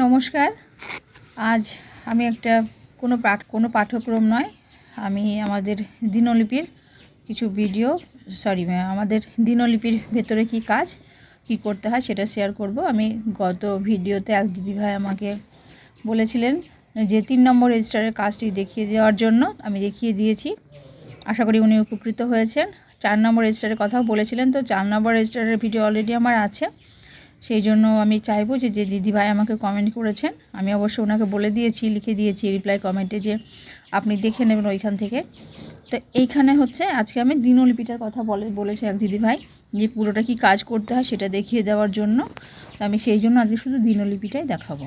নমস্কার। আজ আমি একটা কোনো পাঠ, কোনো পাঠ্যক্রম নয়। আমি আমাদের দিনলিপির কিছু ভিডিও সরি আমাদের দিনলিপির ভেতরে কি কাজ, কি করতে হয় সেটা শেয়ার করব। আমি গত ভিডিওতে এক দিদিভাই আমাকে বলেছিলেন যে, তিন নম্বর রেজিস্টারের কাজটি দেখিয়ে দেওয়ার জন্য আমি দেখিয়ে দিয়েছি। আশা করি উনি উপকৃত হয়েছেন। চার নম্বর রেজিস্টারের কথাও বলেছিলেন। তো চার নম্বর রেজিস্টারের ভিডিও অলরেডি আমার আছে। সেই জন্য আমি চাইব যে যে দিদিভাই আমাকে কমেন্ট করেছেন, আমি অবশ্য ওনাকে বলে দিয়েছি, লিখে দিয়েছি রিপ্লাই কমেন্টে যে, আপনি দেখে নেবেন ওইখান থেকে। তো এইখানে হচ্ছে, আজকে আমি দিনলিপিটার কথা বলে, বলেছে এক দিদিভাই যে, পুরোটা কি কাজ করতে হয় সেটা দেখিয়ে দেওয়ার জন্য। তো আমি সেই জন্য আজকে শুধু দিনলিপিটাই দেখাবো।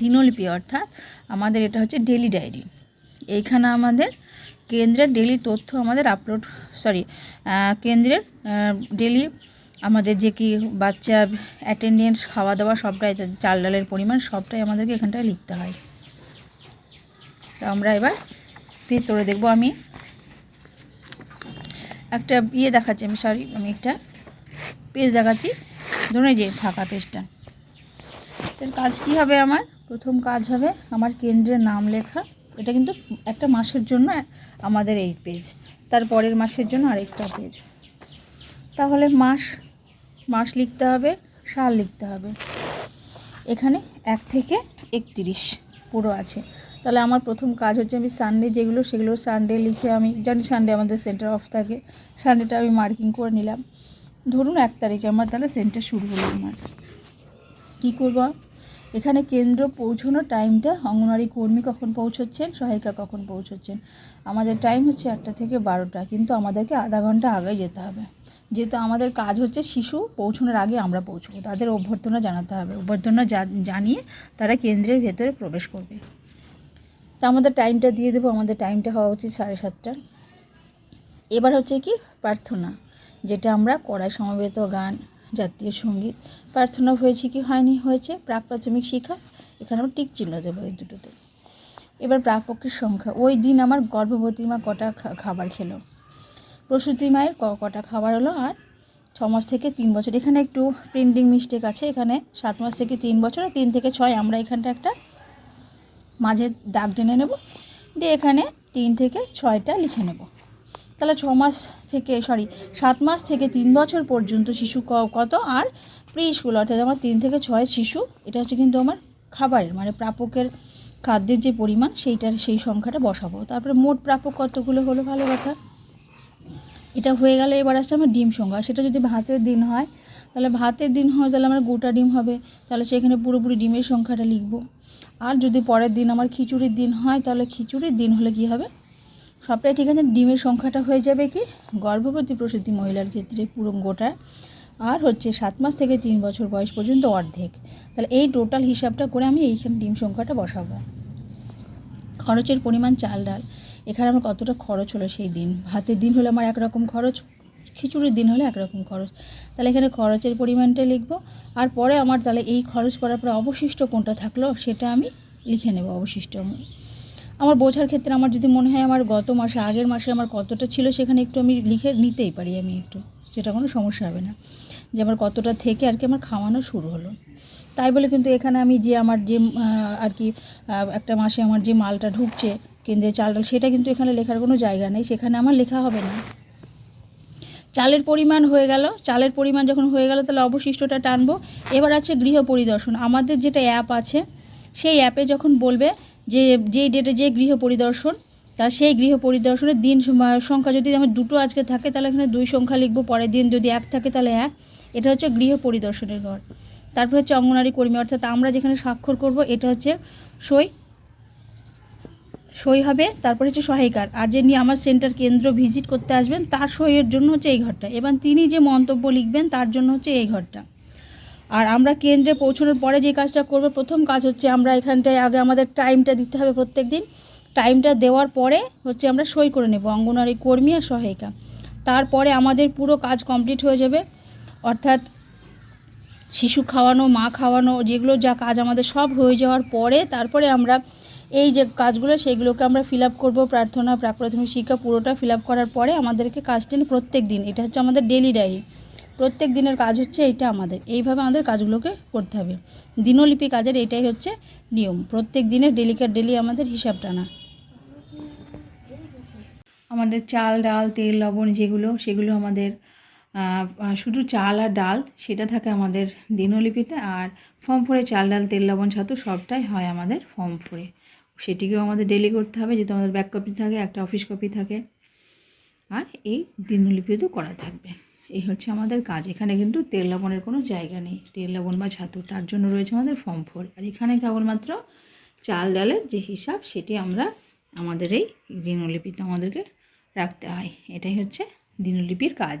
দিনলিপি অর্থাৎ আমাদের এটা হচ্ছে ডেলি ডায়েরি এইখানে আমাদের কেন্দ্রের ডেলি তথ্য আমাদের আপলোড সরি কেন্দ্রের ডেলি আমাদের যে কি বাচ্চা অ্যাটেন্ডেন্স খাওয়া দাওয়া সবটাই চাল ডালের পরিমাণ সবটাই আমাদেরকে এখানটায় লিখতে হয়। তো আমরা এবার ভেতরে দেখব আমি। একটা ইয়ে দেখাচ্ছি আমি সরি আমি একটা পেজ দেখাচ্ছি। ধরুন যে ফাঁকা পেজটা তার কাজ কি হবে আমার? প্রথম কাজ হবে আমার কেন্দ্রের নাম লেখা। এটা কিন্তু একটা মাসের জন্য আমাদের এই পেজ তার পরের মাসের জন্য আরেকটা পেজ তাহলে মাস মাস লিখতে হবে, সাল লিখতে হবে। এখানে এক থেকে একত্রিশ পুরো আছে। তাহলে আমার প্রথম কাজ হচ্ছে আমি সানডে যেগুলো, সেগুলো সানডে লিখে আমি, জানি সানডে আমাদের সেন্টার অফ থাকে সানডেটা আমি মার্কিং করে নিলাম। ধরুন এক তারিখে আমার তাহলে সেন্টার শুরু হলো আমার। কী করব? এখানে কেন্দ্র পৌঁছানোর টাইমটা অঙ্গনওয়াড়ি কর্মী কখন পৌঁছচ্ছেন, সহায়িকা কখন পৌঁছচ্ছেন? আমাদের টাইম হচ্ছে একটা থেকে বারোটা, কিন্তু আমাদেরকে আধা ঘণ্টা আগে যেতে হবে। যেহেতু আমাদের কাজ হচ্ছে শিশু পৌঁছানোর আগে আমরা পৌঁছবো। তাদের অভ্যর্থনা জানাতে হবে। অভ্যর্থনা জানিয়ে তারা কেন্দ্রের ভেতরে প্রবেশ করবে। তা আমাদের টাইমটা দিয়ে দেবো। আমাদের টাইমটা হওয়া উচিত সাড়ে সাতটা। এবার হচ্ছে কি প্রার্থনা, যেটা আমরা কড়াই সমবেত গান, জাতীয় সংগীত, প্রার্থনা হয়েছে কি হয়নি? হয়েছে প্রাক প্রাথমিক শিক্ষা। এখানে আমরা টিক চিহ্ন দেবো এই দুটোতে। এবার প্রাপকের সংখ্যা। ওই দিন আমার গর্ভবতী মা কটা খাবার খেলো। প্রসূতি মায়ের কটা খাবার হলো আর ছ মাস থেকে তিন বছর। এখানে একটু প্রিন্টিং মিস্টেক আছে, এখানে সাত মাস থেকে তিন বছর তিন থেকে ছয়। আমরা এখানটা একটা মাঝে দাগ টেনে নেব, দিয়ে এখানে তিন থেকে ছয়টা লিখে নেব। তাহলে ছ মাস থেকে সরি সাত মাস থেকে তিন বছর পর্যন্ত শিশু কত? আর প্রি স্কুল অর্থাৎ আমার তিন থেকে ছয় শিশু, এটা হচ্ছে কিন্তু আমার খাবারের মানে প্রাপকের খাদ্যের যে পরিমাণ, সেইটার, সেই সংখ্যাটা বসাবো। তারপরে মোট প্রাপক কতগুলো হলো ভালো কথা? এটা হয়ে গেলে এবার আসছে আমার ডিম সংখ্যা সেটা যদি ভাতের দিন হয়, তাহলে ভাতের দিন হয়, তাহলে আমার গোটা ডিম হবে। তাহলে সেখানে পুরোপুরি ডিমের সংখ্যাটা লিখব। আর যদি পরের দিন আমার খিচুড়ির দিন হয়, তাহলে খিচুড়ির দিন হলে কি হবে? সবটাই ঠিক আছে, ডিমের সংখ্যাটা হয়ে যাবে কি? গর্ভবতী প্রসূতি মহিলার ক্ষেত্রে পুরো গোটা। আর হচ্ছে সাত মাস থেকে তিন বছর বয়স পর্যন্ত অর্ধেক। তাহলে এই টোটাল হিসাবটা করে আমি এইখানে ডিম সংখ্যাটা বসাবো। খরচের পরিমাণ চাল ডাল। এখানে আমার কতটা খরচ হলো সেই দিন? ভাতের দিন হলে আমার একরকম খরচ, খিচুড়ির দিন হলে একরকম খরচ। তাহলে এখানে খরচের পরিমাণটা লিখব। আর পরে আমার তাহলে এই খরচ করার পরে অবশিষ্ট কোনটা থাকল সেটা আমি লিখে নেব অবশিষ্ট আমার বোঝার ক্ষেত্রে আমার যদি মনে হয় আমার গত মাসে, আগের মাসে আমার কতটা ছিল সেখানে একটু আমি লিখে নিতেই পারি আমি একটু। সেটা কোনো সমস্যা হবে না। যে আমার কতটা থেকে আর কি আমার খাওয়ানো শুরু হলো। তাই বলে কিন্তু এখানে আমি যে আমার যে আর কি একটা মাসে আমার যে মালটা ঢুকছে কেন্দ্রে চাল ডাল সেটা কিন্তু এখানে লেখার কোনো জায়গা নেই, সেখানে আমার লেখা হবে না। চালের পরিমাণ হয়ে গেল, চালের পরিমাণ যখন হয়ে গেল তাহলে অবশিষ্টটা টানবো। এবার আছে গৃহ পরিদর্শন, আমাদের যেটা অ্যাপ আছে, সেই অ্যাপে যখন বলবে যে, যেই ডেটে যে গৃহ পরিদর্শন তা সেই গৃহ পরিদর্শনের দিন সংখ্যা যদি আমার দুটো আজকে থাকে, তাহলে এখানে দুই সংখ্যা লিখব, পরের দিন যদি এক থাকে তাহলে এক। এটা হচ্ছে গৃহ পরিদর্শনের ঘর। তারপর হচ্ছে অঙ্গনারী কর্মী, অর্থাৎ আমরা যেখানে স্বাক্ষর করব, এটা হচ্ছে সই সই হবে, তারপরে হচ্ছে সহায়িকার। আর যে নিয়ে আমার সেন্টার কেন্দ্র ভিজিট করতে আসবেন, তার সইয়ের জন্য হচ্ছে এই ঘরটা। এবং তিনি যে মন্তব্য লিখবেন, তার জন্য হচ্ছে এই ঘরটা। আর আমরা কেন্দ্রে পৌঁছানোর পরে যে কাজটা করব, প্রথম কাজ হচ্ছে আমরা এখানটায় আগে আমাদের টাইমটা দিতে হবে প্রত্যেক দিন টাইমটা দেওয়ার পরে হচ্ছে আমরা সই করে নেব, অঙ্গনওয়াড়ি কর্মী আর সহায়িকা। তারপরে আমাদের পুরো কাজ কমপ্লিট হয়ে যাবে। অর্থাৎ শিশু খাওয়ানো, মা খাওয়ানো, যেগুলো যা কাজ আমাদের সব হয়ে যাওয়ার পরে, তারপরে আমরা এই যে কাজগুলো, সেগুলোকে আমরা ফিল আপ করব, প্রার্থনা প্রাক প্রাথমিক শিক্ষা, পুরোটা ফিল আপ করার পরে আমাদেরকে কাজটা প্রত্যেক দিন, এটা হচ্ছে আমাদের ডেলি ডায়েরি প্রত্যেক দিনের কাজ হচ্ছে এইটা আমাদের, এইভাবে আমাদের কাজগুলোকে করতে হবে। দিনলিপি কাজের এটাই হচ্ছে নিয়ম, প্রত্যেক দিনের ডেলিকার ডেলি আমাদের হিসাব টানা। আমাদের চাল, ডাল, তেল, লবণ যেগুলো, সেগুলো আমাদের শুধু চাল আর ডাল, সেটা থাকে আমাদের দিনলিপিতে, আর ফর্ম ফোরে চাল, ডাল, তেল, লবণ ছাতু সবটাই হয় আমাদের ফর্ম ফোরে সেটিকেও আমাদের ডেলি করতে হবে, যেহেতু আমাদের ব্যাক কপি থাকে, একটা অফিস কপি থাকে। আর এই দিনলিপিতেও করা থাকবে। এই হচ্ছে আমাদের কাজ। এখানে কিন্তু তেল লবণের কোনো জায়গা নেই। তেল লবণ বা ছাতু, তার জন্য রয়েছে আমাদের ফর্ম ফোর আর এখানে কেবলমাত্র চাল ডালের যে হিসাব, সেটি আমরা, আমাদের এই দিনলিপিতে আমাদেরকে রাখতে হয়। এটাই হচ্ছে দিনলিপির কাজ।